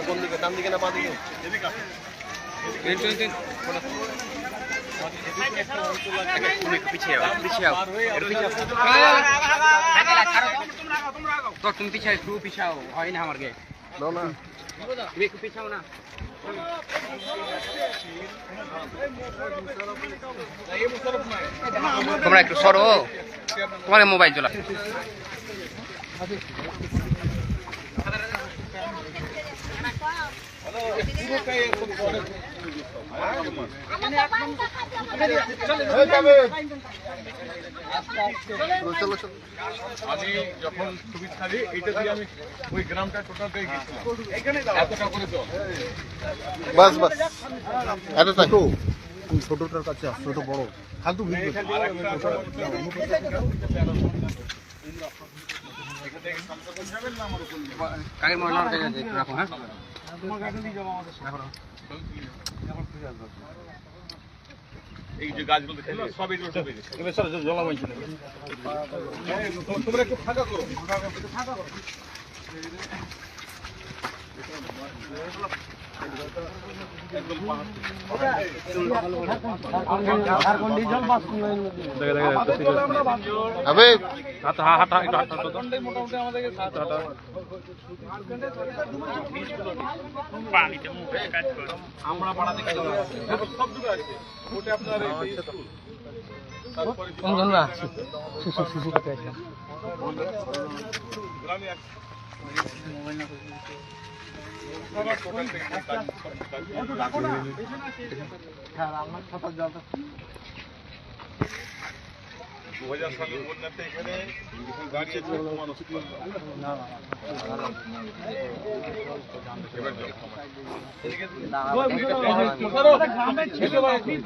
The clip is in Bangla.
তুমি দিকে ডান দিকে হয় না আমার গে না না। তুমি একটু পিছাও না তোমরা একটু সরো। তোমার মোবাইল চলো চলো আমি যখন ছবি ছাড়ি এইটা দিয়ে আমি ওই গ্রামটা টোটালটাই গেছিলাম এতটা করে জল। বাস বাস। ছোটটার কাছে বড়। ফালতু ভিড় কাকের মনে রাখো হ্যাঁ? এই যে গাছগুলো দেখছেন সব এগুলো ডুবে গেছে হ্যাঁ, তোমরা একটু ফাঁকা করো। ফাঁকা করো আমরা পাড়া থেকে সব ডুবে আছে। ওটা আপনার দু হাজার সালের।